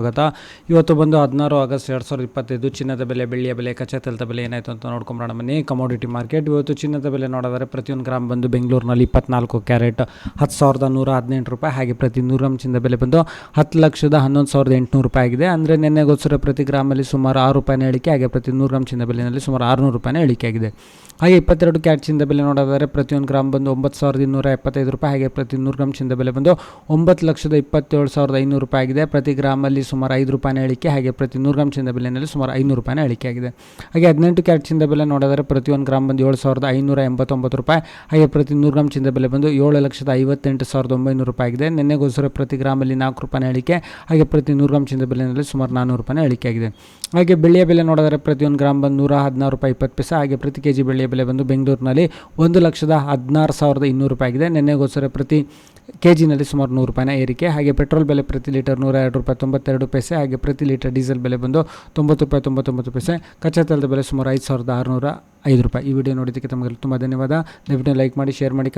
ಸ್ವಾಗತ. ಇವತ್ತು ಬಂದು ಹದಿನಾರು ಆಗಸ್ಟ್ ಎರಡು ಸಾವಿರದ ಇಪ್ಪತ್ತೈದು, ಚಿನ್ನದ ಬೆಲೆ, ಬೆಳ್ಳಿಯ ಬೆಲೆ, ಕಚ್ಚಾ ತೆಲದ ಬೆಲೆ ಏನಾಯಿತು ಅಂತ ನೋಡ್ಕೊಂಬರೋಣ ಮನೆ ಕಮೋಡಿಟಿ ಮಾರ್ಕೆಟ್ ಇವತ್ತು ಚಿನ್ನದ ಬೆಲೆ ನೋಡಿದರೆ ಪ್ರತಿಯೊಂದು ಗ್ರಾಮ್ ಬಂದು ಬೆಂಗಳೂರಿನಲ್ಲಿ ಇಪ್ಪತ್ನಾಲ್ಕು ಕ್ಯಾರೆಟ್, ಹತ್ತು ಸಾವಿರದ ನೂರ ಹದಿನೆಂಟು ರೂಪಾಯಿ. ಹಾಗೆ ಪ್ರತಿ ನೂರು ಗ್ರಾಮ್ ಚಿನ್ನದ ಬೆಲೆ ಬಂದು ಹತ್ತು ಲಕ್ಷದ ಹನ್ನೊಂದು ಸಾವಿರದ ಎಂಟುನೂರು ರೂಪಾಯಿ ಆಗಿದೆ. ಅಂದರೆ ನಿನ್ನೆಗೋಸ್ಕರ ಪ್ರತಿ ಗ್ರಾಮಲ್ಲಿ ಸುಮಾರು ಆರು ರೂಪಾಯಿನ ಇಳಿಕೆ ಹಾಗೆ ಪ್ರತಿ ನೂರು ಗ್ರಾಮ್ ಚಿನ್ನದ ಬೆಲೆಯಲ್ಲಿ ಸುಮಾರು ಆರುನೂರು ರೂಪಾಯಿನ ಇಳಿಕೆ ಆಗಿದೆ. ಹಾಗೆ ಇಪ್ಪತ್ತೆರಡು ಕ್ಯಾಟ್ ಚಿನ್ನದ ಬೆಲೆ ನೋಡೋದಾದರೆ ಪ್ರತಿಯೊಂದು ಗ್ರಾಮ್ ಬಂದು ಒಂಬತ್ತು ಸಾವಿರದ ಇನ್ನೂರ ಎಪ್ಪತ್ತೈದು ರೂಪಾಯಿ. ಹಾಗೆ ಪ್ರತಿ ನೂರು ಗ್ರಾಮ್ ಚಿನ್ನದ ಬೆಲೆ ಬಂದು ಒಂಬತ್ತು ಲಕ್ಷದ ಇಪ್ಪತ್ತೇಳು ಸಾವಿರದ ಐನೂರು ರೂಪಾಯಿ ಆಗಿದೆ. ಪ್ರತಿ ಗ್ರಾಮಲ್ಲಿ ಸುಮಾರು ಐದು ರೂಪಾಯಿನ ಇಳಿಕೆ ಹಾಗೆ ಪ್ರತಿ ನೂರು ಗ್ರಾಮ್ ಚಿನ್ನದ ಬೆಲೆಯಲ್ಲಿ ಸುಮಾರು ಐನೂರು ರೂಪಾಯಿನ ಇಳಿಕೆ ಆಗಿದೆ. ಹಾಗೆ ಹದಿನೆಂಟು ಕ್ಯಾರೆಟ್ ಚಿನ್ನದ ಬೆಲೆ ನೋಡಿದರೆ ಪ್ರತಿಯೊಂದು ಗ್ರಾಮ್ ಬಂದು ಏಳು ಸಾವಿರದ ಐನೂರ ಎಂಬತ್ತೊಂಬತ್ತು ರೂಪಾಯಿ. ಹಾಗೆ ಪ್ರತಿ ನೂರು ಗ್ರಾಮ್ ಚಿನ್ನದ ಬೆಲೆ ಬಂದು ಏಳು ಲಕ್ಷದ ಐವತ್ತೆಂಟು ಸಾವಿರದ ಒಂಬೈನೂರು ರೂಪಾಯಿ ಆಗಿದೆ. ನಿನ್ನೆಗೋಸ್ಕರ ಪ್ರತಿ ಗ್ರಾಮಲ್ಲಿ ನಾಲ್ಕು ರೂಪಾಯಿನ ಇಳಿಕೆ ಹಾಗೆ ಪ್ರತಿ ನೂರು ಗ್ರಾಮ್ ಚಿನ್ನದ ಬೆಲೆಯಲ್ಲಿ ಸುಮಾರು ನಾನ್ನೂರು ರೂಪಾಯಿನ ಇಳಿಕೆ ಆಗಿದೆ. ಹಾಗೆ ಬೆಳ್ಳಿಯ ಬೆಲೆ ನೋಡಿದರೆ ಪ್ರತಿಯೊಂದು ಗ್ರಾಮ್ ಬಂದು ನೂರ ಹದಿನಾರು ರೂಪಾಯಿ ಇಪ್ಪತ್ತು ಪೈಸೆ. ಹಾಗೆ ಪ್ರತಿ ಕೆ ಜಿ ಬೆಳ್ಳಿಯ ಬೆಲೆ ಬಂದು ಬೆಂಗಳೂರಿನಲ್ಲಿ ಒಂದು ಲಕ್ಷದ ಹದಿನಾರು ಸಾವಿರದ ಇನ್ನೂರು ರೂಪಾಯಿ ಆಗಿದೆ. ನಿನ್ನೆಗೋಸ್ಕರ ಪ್ರತಿ ಕೆ ಜಿನಲ್ಲಿ ಸುಮಾರು ನೂರು ರೂಪಾಯಿನ ಏರಿಕೆ. ಹಾಗೆ ಪೆಟ್ರೋಲ್ ಬೆಲೆ ಪ್ರತಿ ಲೀಟರ್ ನೂರ ಎರಡು ರೂಪಾಯಿ ತೊಂಬತ್ತೆರಡು ಪೈಸೆ, ಹಾಗೆ ಪ್ರತಿ ಲೀಟರ್ ಡೀಸೆಲ್ ಬೆಲೆ ಬಂದು ತೊಂಬತ್ತು ರೂಪಾಯಿ, ತೊಂಬತ್ತೊಂಬತ್ತು ಪೈಸೆ. ಕಚ್ಚಾ ತೈಲದ ಬೆಲೆ ಸುಮಾರು ಐದು ಸಾವಿರದ ಆರುನೂರ ಐದು ರೂಪಾಯಿ. ಈ ವಿಡಿಯೋ ನೋಡಿದ್ದಕ್ಕೆ ತಮಗೆ ತುಂಬ ಧನ್ಯವಾದ. ದಯವಿಟ್ಟು ಲೈಕ್ ಮಾಡಿ, ಶೇರ್ ಮಾಡಿ